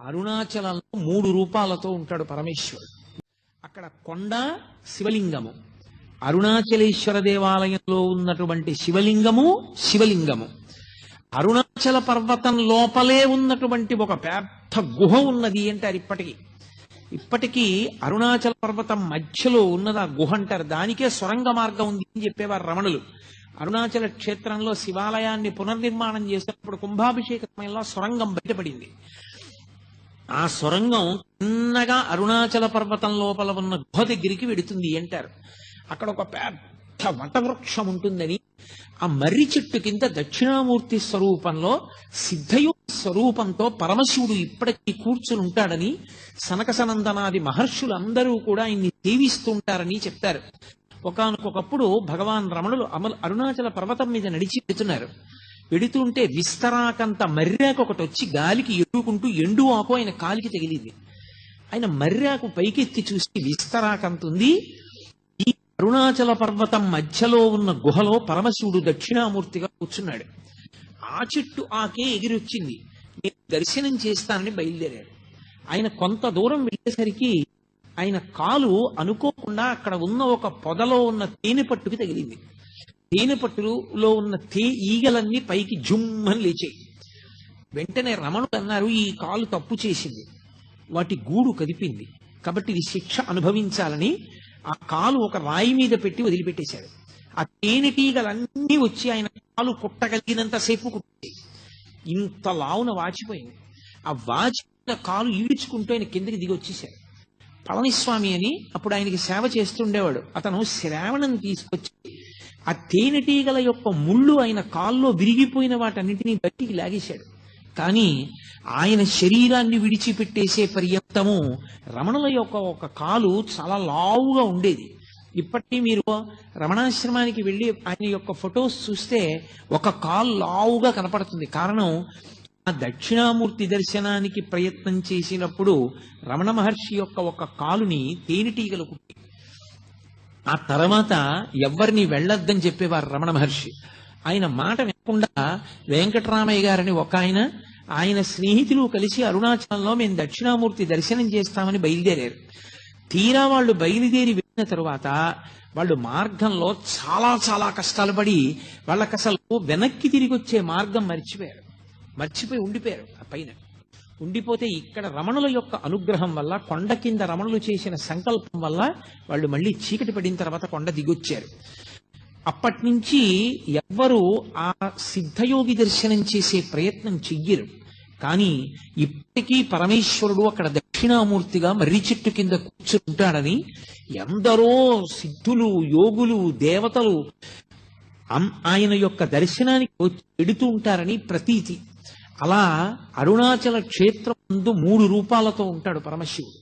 అరుణాచలంలో మూడు రూపాలతో ఉంటాడు పరమేశ్వరుడు. అక్కడ కొండ శివలింగము. అరుణాచలేశ్వర దేవాలయంలో ఉన్నటువంటి శివలింగము శివలింగము. అరుణాచల పర్వతం లోపలే ఉన్నటువంటి ఒక పెద్ద గుహ ఉన్నది అంటారు ఇప్పటికీ. ఇప్పటికీ అరుణాచల పర్వతం మధ్యలో ఉన్నది ఆ గుహ అంటారు. దానికే సొరంగ మార్గం ఉంది అని చెప్పేవారు రమణులు. అరుణాచల క్షేత్రంలో శివాలయాన్ని పునర్నిర్మాణం చేసినప్పుడు కుంభాభిషేక సమయంలో సొరంగం బయటపడింది. ఆ సొరంగం చిన్నగా అరుణాచల పర్వతం లోపల ఉన్న గుహ దగ్గరికి వెడుతుంది అంటారు. అక్కడ ఒక పెద్ద వటవృక్షం ఉంటుందని ఆ మర్రి చెట్టు కింద దక్షిణామూర్తి స్వరూపంలో సిద్ధయు స్వరూపంతో పరమశివుడు ఇప్పటికీ కూర్చుని ఉంటాడని సనక సనందనాది మహర్షులందరూ కూడా ఆయన్ని సేవిస్తుంటారని చెప్తారు. ఒకనకొకప్పుడు భగవాన్ రమణులు అమలు అరుణాచల పర్వతం మీద నడిచి వెళుతున్నారు. వెడుతుంటే విస్తరాకంత మర్రాకు ఒకటి వచ్చి గాలికి ఎడుకుంటూ ఎండు ఆకు ఆయన కాలికి తగిలింది. ఆయన మర్రాకు పైకెత్తి చూసి విస్తరాకంత ఉంది ఈ అరుణాచల పర్వతం మధ్యలో ఉన్న గుహలో పరమశివుడు దక్షిణామూర్తిగా కూర్చున్నాడు. ఆ చెట్టు ఆకే ఎగిరొచ్చింది. దర్శనం చేస్తానని బయలుదేరాడు. ఆయన కొంత దూరం వెళ్ళేసరికి ఆయన కాలు అనుకోకుండా అక్కడ ఉన్న ఒక పొదలో ఉన్న తేనె పట్టుకి తగిలింది. తేనె పట్టులో ఉన్న తే ఈగలన్నీ పైకి జుమ్మని లేచాయి. వెంటనే రమణుడు అన్నారు ఈ కాలు తప్పు చేసింది. వాటి గూడు కదిపింది. కాబట్టి ఇది శిక్ష అనుభవించాలని ఆ కాలు ఒక రాయి మీద పెట్టి వదిలిపెట్టేశాడు. ఆ తేనెటీగలన్నీ వచ్చి ఆయన కాలు కుట్టగలిగినంతసేపు కుట్టాయి ఇంత లావున వాచిపోయింది. ఆ వాచిన కాలు ఈడ్చుకుంటూ ఆయన కిందకి దిగి వచ్చేసాడు. పళనిస్వామి అని అప్పుడు ఆయనకి సేవ చేస్తుండేవాడు. అతను శ్రావణం తీసుకొచ్చి ఆ తేనెటీగల యొక్క ముళ్ళు ఆయన కాల్లో విరిగిపోయిన వాటన్నిటినీ గట్టికి లాగేశాడు. కానీ ఆయన శరీరాన్ని విడిచిపెట్టేసే పర్యంతము రమణుల యొక్క ఒక కాలు చాలా లావుగా ఉండేది. ఇప్పటికీ మీరు రమణాశ్రమానికి వెళ్ళి ఆయన యొక్క ఫొటోస్ చూస్తే ఒక కాలు లావుగా కనపడుతుంది. కారణం ఆ దక్షిణామూర్తి దర్శనానికి ప్రయత్నం చేసినప్పుడు రమణ మహర్షి యొక్క ఒక కాలుని తేనెటీగలు కుట్టి ఆ తర్వాత ఎవ్వరిని వెళ్ళొద్దని చెప్పేవారు రమణ మహర్షి. ఆయన మాట వినకుండా వెంకటరామయ్య గారని ఒక ఆయన ఆయన స్నేహితులు కలిసి అరుణాచలంలో మేము దక్షిణామూర్తి దర్శనం చేస్తామని బయలుదేరారు. తీరా వాళ్ళు బయలుదేరి తరువాత వాళ్ళు మార్గంలో చాలా చాలా కష్టాలు పడి వాళ్ళకి అసలు వెనక్కి తిరిగి వచ్చే మార్గం మర్చిపోయారు. మర్చిపోయి ఉండిపోయారు ఆ పైన. ఉండిపోతే ఇక్కడ రమణుల యొక్క అనుగ్రహం వల్ల కొండ కింద రమణులు చేసిన సంకల్పం వల్ల వాళ్ళు మళ్ళీ చీకటి పడిన తర్వాత కొండ దిగొచ్చారు. అప్పటి నుంచి ఎవ్వరూ ఆ సిద్ధయోగి దర్శనం చేసే ప్రయత్నం చెయ్యరు. కానీ ఇప్పటికీ పరమేశ్వరుడు అక్కడ దక్షిణామూర్తిగా మర్రి చెట్టు కింద కూర్చుంటాడని ఎందరో సిద్ధులు యోగులు దేవతలు ఆయన యొక్క దర్శనానికి ఎడుతూ ఉంటారని ప్రతీతి. అలా అరుణాచల క్షేత్రం ముందు మూడు రూపాలతో ఉంటాడు పరమశివుడు.